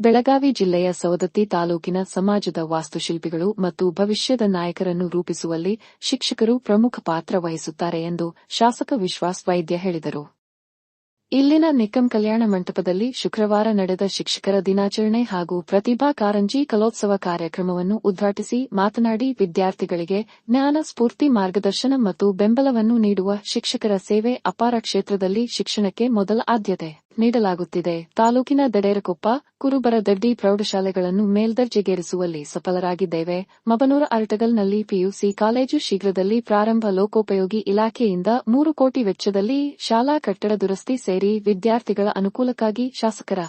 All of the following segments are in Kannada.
ಬೆಳಗಾವಿ ಜಿಲ್ಲೆಯ ಸವದತ್ತಿ ತಾಲೂಕಿನ ಸಮಾಜದ ವಾಸ್ತುಶಿಲ್ಪಿಗಳು ಮತ್ತು ಭವಿಷ್ಯದ ನಾಯಕರನ್ನು ರೂಪಿಸುವಲ್ಲಿ ಶಿಕ್ಷಕರು ಪ್ರಮುಖ ಪಾತ್ರ ವಹಿಸುತ್ತಾರೆ ಎಂದು ಶಾಸಕ ವಿಶ್ವಾಸ್ ವೈದ್ಯ ಹೇಳಿದರು. ಇಲ್ಲಿನ ನಿಕ್ಕಂ ಕಲ್ಯಾಣ ಮಂಟಪದಲ್ಲಿ ಶುಕ್ರವಾರ ನಡೆದ ಶಿಕ್ಷಕರ ದಿನಾಚರಣೆ ಹಾಗೂ ಪ್ರತಿಭಾ ಕಾರಂಜಿ ಕಲೋತ್ಸವ ಕಾರ್ಯಕ್ರಮವನ್ನು ಉದ್ಘಾಟಿಸಿ ಮಾತನಾಡಿ ವಿದ್ಯಾರ್ಥಿಗಳಿಗೆ ಜ್ಞಾನ, ಸ್ಫೂರ್ತಿ, ಮಾರ್ಗದರ್ಶನ ಮತ್ತು ಬೆಂಬಲವನ್ನು ನೀಡುವ ಶಿಕ್ಷಕರ ಸೇವೆ ಅಪಾರ ಕ್ಷೇತ್ರದಲ್ಲಿ ಶಿಕ್ಷಣಕ್ಕೆ ಮೊದಲ ಆದ್ಯತೆ. ನೀಡಲಾಗುತ್ತಿದೆ. ತಾಲೂಕಿನ ದಡೇರಕೊಪ್ಪ ಕುರುಬರದಡ್ಡಿ ಪ್ರೌಢಶಾಲೆಗಳನ್ನು ಮೇಲ್ದರ್ಜೆಗೇರಿಸುವಲ್ಲಿ ಸಫಲರಾಗಿದ್ದೇವೆ. ಮಬನೂರ ಅರ್ಟಗಲ್ನಲ್ಲಿ ಪಿಯುಸಿ ಕಾಲೇಜು ಶೀಘ್ರದಲ್ಲಿ ಪ್ರಾರಂಭ ಲೋಕೋಪಯೋಗಿ ಇಲಾಖೆಯಿಂದ ಮೂರು ಕೋಟಿ ವೆಚ್ಚದಲ್ಲಿ ಶಾಲಾ ಕಟ್ಟಡ ದುರಸ್ತಿ ಸೇರಿ ವಿದ್ಯಾರ್ಥಿಗಳ ಅನುಕೂಲಕ್ಕಾಗಿ ಶಾಸಕರ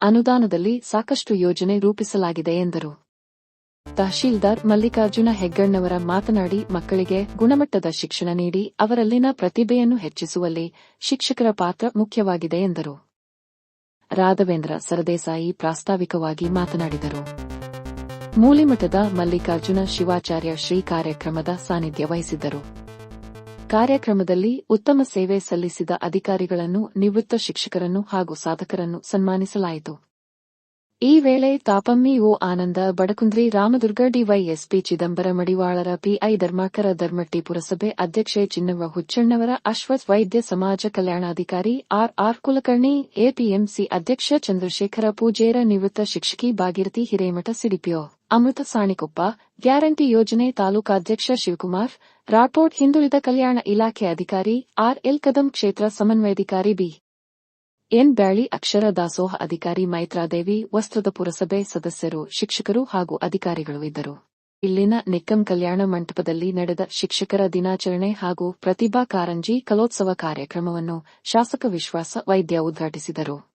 ಅನುದಾನದಲ್ಲಿ ಸಾಕಷ್ಟು ಯೋಜನೆ ರೂಪಿಸಲಾಗಿದೆ ಎಂದರು. ತಹಶೀಲ್ದಾರ್ ಮಲ್ಲಿಕಾರ್ಜುನ ಹೆಗ್ಗಣ್ಣವರ ಮಾತನಾಡಿ, ಮಕ್ಕಳಿಗೆ ಗುಣಮಟ್ಟದ ಶಿಕ್ಷಣ ನೀಡಿ, ಅವರಲ್ಲಿನ ಪ್ರತಿಭೆಯನ್ನು ಹೆಚ್ಚಿಸುವಲ್ಲಿ ಶಿಕ್ಷಕರ ಪಾತ್ರ ಮುಖ್ಯವಾಗಿದೆ ಎಂದರು. ರಾಘವೇಂದ್ರ ಸರದೇಸಾಯಿ ಪ್ರಾಸ್ತಾವಿಕವಾಗಿ ಮಾತನಾಡಿದರು. ಮೂಲಿಮಠದ ಮಲ್ಲಿಕಾರ್ಜುನ ಶಿವಾಚಾರ್ಯ ಶ್ರೀ ಕಾರ್ಯಕ್ರಮದ ಸಾನ್ನಿಧ್ಯ ವಹಿಸಿದ್ದರು. ಕಾರ್ಯಕ್ರಮದಲ್ಲಿ ಉತ್ತಮ ಸೇವೆ ಸಲ್ಲಿಸಿದ ಅಧಿಕಾರಿಗಳನ್ನು, ನಿವೃತ್ತ ಶಿಕ್ಷಕರನ್ನು ಹಾಗೂ ಸಾಧಕರನ್ನು ಸನ್ಮಾನಿಸಲಾಯಿತು. ಈ ವೇಳೆ ಓ ಆನಂದ ಬಡಕುಂದ್ರಿ ರಾಮದುರ್ಗ ಡಿವೈಎಸ್ಪಿ ಚಿದಂಬರ ಮಡಿವಾಳರ ಪಿಐ ಧರ್ಮಾಕರ ಧರ್ಮಟ್ಟಿ ಪುರಸಭೆ ಅಧ್ಯಕ್ಷೆ ಚಿನ್ನವ್ವ ಹುಚ್ಚಣ್ಣವರ ಅಶ್ವಥ್ ವೈದ್ಯ ಸಮಾಜ ಕಲ್ಯಾಣಾಧಿಕಾರಿ ಆರ್ ಆರ್ ಕುಲಕರ್ಣಿ ಎಪಿಎಂಸಿ ಅಧ್ಯಕ್ಷ ಚಂದ್ರಶೇಖರ ಪೂಜೇರ ನಿವೃತ್ತ ಶಿಕ್ಷಕಿ ಭಾಗೀರಥಿ ಹಿರೇಮಠ ಸಿಡಿಪಿಯೋ ಅಮೃತ ಸಾಣಿಕೊಪ್ಪ, ಗ್ಯಾರಂಟಿ ಯೋಜನೆ ತಾಲೂಕಾಧ್ಯಕ್ಷ ಶಿವಕುಮಾರ್ ರಾಠೋಡ್ ಹಿಂದುಳಿದ ಕಲ್ಯಾಣ ಇಲಾಖೆ ಅಧಿಕಾರಿ ಆರ್ ಎಲ್ ಕದಂ ಕ್ಷೇತ್ರ ಸಮನ್ವಯಾಧಿಕಾರಿ ಬಿ. ಎನ್ ಬ್ಯಾಳಿ ಅಕ್ಷರ ದಾಸೋಹ ಅಧಿಕಾರಿ ಮೈತ್ರಾದೇವಿ, ವಸ್ತ್ರದ ಪುರಸಭೆ ಸದಸ್ಯರು, ಶಿಕ್ಷಕರು ಹಾಗೂ ಅಧಿಕಾರಿಗಳು ಇದ್ದರು. ಇಲ್ಲಿನ ನಿಕ್ಕಂ ಕಲ್ಯಾಣ ಮಂಟಪದಲ್ಲಿ ನಡೆದ ಶಿಕ್ಷಕರ ದಿನಾಚರಣೆ ಹಾಗೂ ಪ್ರತಿಭಾ ಕಾರಂಜಿ ಕಲೋತ್ಸವ ಕಾರ್ಯಕ್ರಮವನ್ನು ಶಾಸಕ ವಿಶ್ವಾಸ ವೈದ್ಯ ಉದ್ಘಾಟಿಸಿದರು.